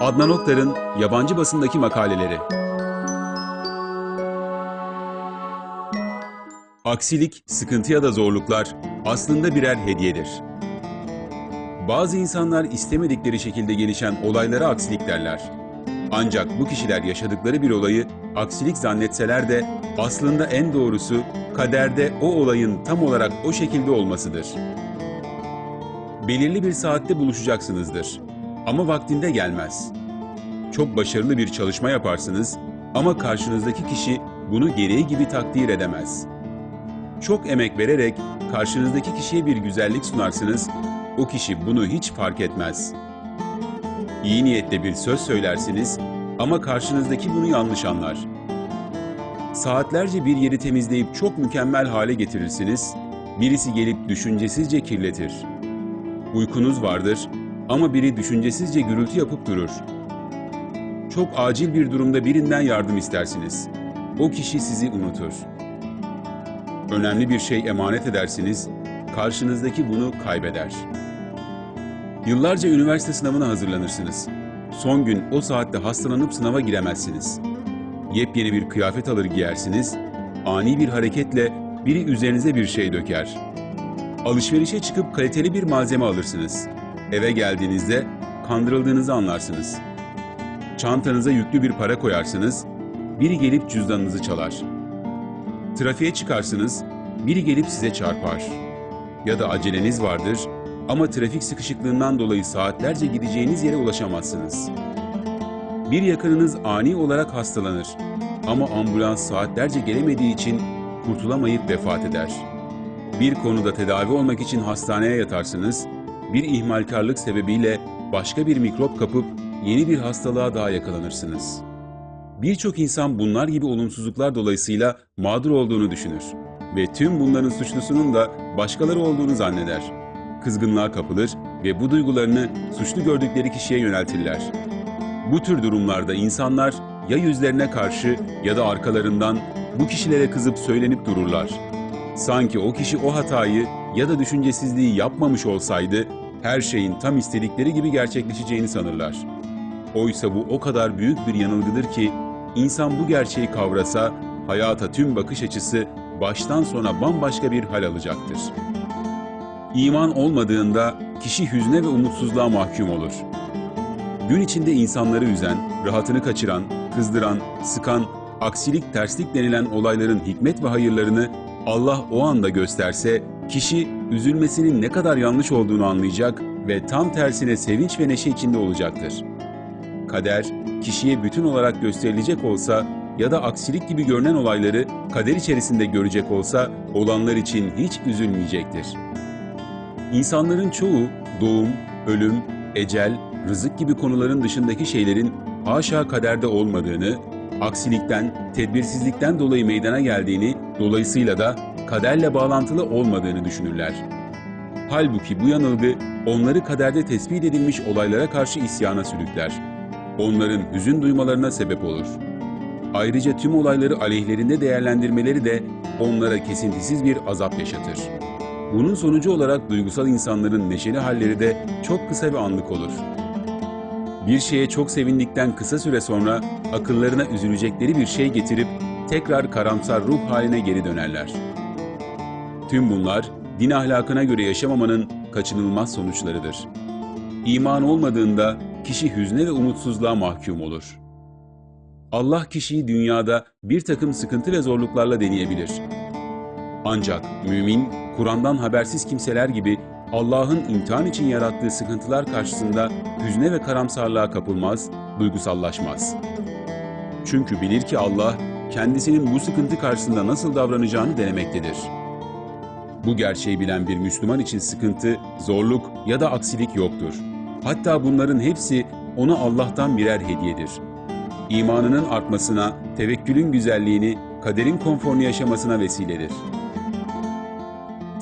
Adnan Oktar'ın yabancı basındaki makaleleri. Aksilik, sıkıntı ya da zorluklar aslında birer hediyedir. Bazı insanlar istemedikleri şekilde gelişen olaylara aksilik derler. Ancak bu kişiler yaşadıkları bir olayı aksilik zannetseler de aslında en doğrusu kaderde o olayın tam olarak o şekilde olmasıdır. Belirli bir saatte buluşacaksınızdır ama vaktinde gelmez. Çok başarılı bir çalışma yaparsınız ama karşınızdaki kişi bunu gereği gibi takdir edemez. Çok emek vererek karşınızdaki kişiye bir güzellik sunarsınız, o kişi bunu hiç fark etmez. İyi niyetle bir söz söylersiniz ama karşınızdaki bunu yanlış anlar. Saatlerce bir yeri temizleyip çok mükemmel hale getirirsiniz, birisi gelip düşüncesizce kirletir. Uykunuz vardır ama biri düşüncesizce gürültü yapıp durur. Çok acil bir durumda birinden yardım istersiniz. O kişi sizi unutur. Önemli bir şey emanet edersiniz, karşınızdaki bunu kaybeder. Yıllarca üniversite sınavına hazırlanırsınız. Son gün o saatte hastalanıp sınava giremezsiniz. Yepyeni bir kıyafet alır giyersiniz, ani bir hareketle biri üzerinize bir şey döker. Alışverişe çıkıp kaliteli bir malzeme alırsınız. Eve geldiğinizde kandırıldığınızı anlarsınız. Çantanıza yüklü bir para koyarsınız, biri gelip cüzdanınızı çalar. Trafiğe çıkarsınız, biri gelip size çarpar. Ya da aceleniz vardır ama trafik sıkışıklığından dolayı saatlerce gideceğiniz yere ulaşamazsınız. Bir yakınınız ani olarak hastalanır ama ambulans saatlerce gelemediği için kurtulamayıp vefat eder. Bir konuda tedavi olmak için hastaneye yatarsınız, bir ihmalkarlık sebebiyle başka bir mikrop kapıp yeni bir hastalığa daha yakalanırsınız. Birçok insan bunlar gibi olumsuzluklar dolayısıyla mağdur olduğunu düşünür ve tüm bunların suçlusunun da başkaları olduğunu zanneder. Kızgınlığa kapılır ve bu duygularını suçlu gördükleri kişiye yöneltirler. Bu tür durumlarda insanlar ya yüzlerine karşı ya da arkalarından bu kişilere kızıp söylenip dururlar. Sanki o kişi o hatayı ya da düşüncesizliği yapmamış olsaydı her şeyin tam istedikleri gibi gerçekleşeceğini sanırlar. Oysa bu o kadar büyük bir yanılgıdır ki insan bu gerçeği kavrasa hayata tüm bakış açısı baştan sona bambaşka bir hal alacaktır. İman olmadığında kişi hüzne ve umutsuzluğa mahkum olur. Gün içinde insanları üzen, rahatını kaçıran, kızdıran, sıkan, aksilik, terslik denilen olayların hikmet ve hayırlarını Allah o anda gösterse, kişi üzülmesinin ne kadar yanlış olduğunu anlayacak ve tam tersine sevinç ve neşe içinde olacaktır. Kader, kişiye bütün olarak gösterilecek olsa ya da aksilik gibi görünen olayları kader içerisinde görecek olsa olanlar için hiç üzülmeyecektir. İnsanların çoğu doğum, ölüm, ecel, rızık gibi konuların dışındaki şeylerin haşa kaderde olmadığını, aksilikten, tedbirsizlikten dolayı meydana geldiğini, dolayısıyla da kaderle bağlantılı olmadığını düşünürler. Halbuki bu yanılgı onları kaderde tespit edilmiş olaylara karşı isyana sürükler. Onların hüzün duymalarına sebep olur. Ayrıca tüm olayları aleyhlerinde değerlendirmeleri de onlara kesintisiz bir azap yaşatır. Bunun sonucu olarak duygusal insanların neşeli halleri de çok kısa ve anlık olur. Bir şeye çok sevindikten kısa süre sonra akıllarına üzülecekleri bir şey getirip tekrar karamsar ruh haline geri dönerler. Tüm bunlar din ahlakına göre yaşamamanın kaçınılmaz sonuçlarıdır. İman olmadığında kişi hüzne ve umutsuzluğa mahkum olur. Allah kişiyi dünyada bir takım sıkıntı ve zorluklarla deneyebilir. Ancak mümin, Kur'an'dan habersiz kimseler gibi Allah'ın imtihan için yarattığı sıkıntılar karşısında hüzne ve karamsarlığa kapılmaz, duygusallaşmaz. Çünkü bilir ki Allah, kendisinin bu sıkıntı karşısında nasıl davranacağını denemektedir. Bu gerçeği bilen bir Müslüman için sıkıntı, zorluk ya da aksilik yoktur. Hatta bunların hepsi ona Allah'tan birer hediyedir. İmanının artmasına, tevekkülün güzelliğini, kaderin konforunu yaşamasına vesiledir.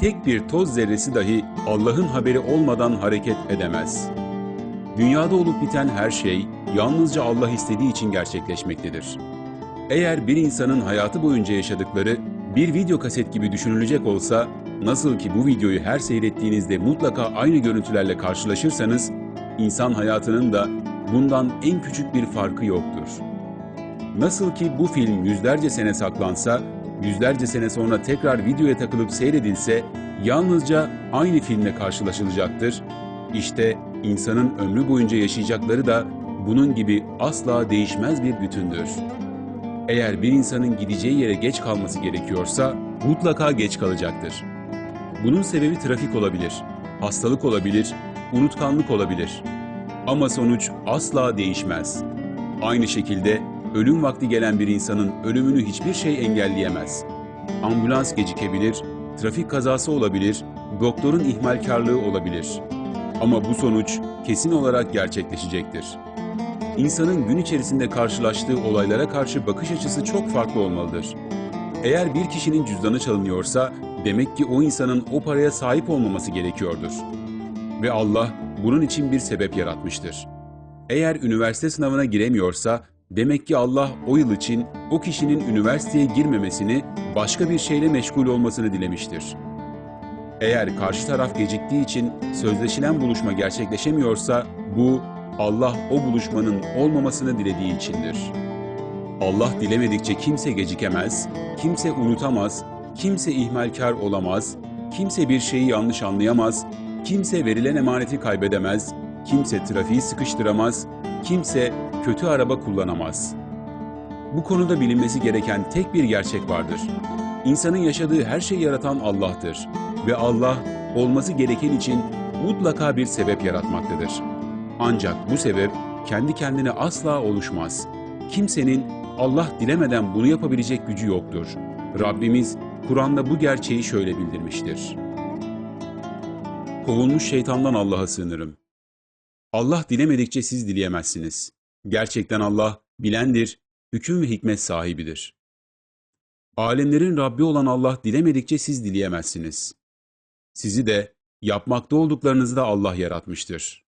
Tek bir toz zerresi dahi Allah'ın haberi olmadan hareket edemez. Dünyada olup biten her şey yalnızca Allah istediği için gerçekleşmektedir. Eğer bir insanın hayatı boyunca yaşadıkları bir video kaset gibi düşünülecek olsa, nasıl ki bu videoyu her seyrettiğinizde mutlaka aynı görüntülerle karşılaşırsanız, insan hayatının da bundan en küçük bir farkı yoktur. Nasıl ki bu film yüzlerce sene saklansa, yüzlerce sene sonra tekrar videoya takılıp seyredilse, yalnızca aynı filmle karşılaşılacaktır. İşte insanın ömrü boyunca yaşayacakları da bunun gibi asla değişmez bir bütündür. Eğer bir insanın gideceği yere geç kalması gerekiyorsa mutlaka geç kalacaktır. Bunun sebebi trafik olabilir, hastalık olabilir, unutkanlık olabilir. Ama sonuç asla değişmez. Aynı şekilde ölüm vakti gelen bir insanın ölümünü hiçbir şey engelleyemez. Ambulans gecikebilir, trafik kazası olabilir, doktorun ihmalkarlığı olabilir. Ama bu sonuç kesin olarak gerçekleşecektir. İnsanın gün içerisinde karşılaştığı olaylara karşı bakış açısı çok farklı olmalıdır. Eğer bir kişinin cüzdanı çalınıyorsa demek ki o insanın o paraya sahip olmaması gerekiyordur. Ve Allah bunun için bir sebep yaratmıştır. Eğer üniversite sınavına giremiyorsa demek ki Allah o yıl için o kişinin üniversiteye girmemesini, başka bir şeyle meşgul olmasını dilemiştir. Eğer karşı taraf geciktiği için sözleşilen buluşma gerçekleşemiyorsa bu Allah o buluşmanın olmamasını dilediği içindir. Allah dilemedikçe kimse gecikemez, kimse unutamaz, kimse ihmalkar olamaz, kimse bir şeyi yanlış anlayamaz, kimse verilen emaneti kaybedemez, kimse trafiği sıkıştıramaz, kimse kötü araba kullanamaz. Bu konuda bilinmesi gereken tek bir gerçek vardır. İnsanın yaşadığı her şeyi yaratan Allah'tır ve Allah olması gereken için mutlaka bir sebep yaratmaktadır. Ancak bu sebep kendi kendine asla oluşmaz. Kimsenin Allah dilemeden bunu yapabilecek gücü yoktur. Rabbimiz Kur'an'da bu gerçeği şöyle bildirmiştir. Kovulmuş şeytandan Allah'a sığınırım. Allah dilemedikçe siz dileyemezsiniz. Gerçekten Allah bilendir, hüküm ve hikmet sahibidir. Alemlerin Rabbi olan Allah dilemedikçe siz dileyemezsiniz. Sizi de yapmakta olduklarınızı da Allah yaratmıştır.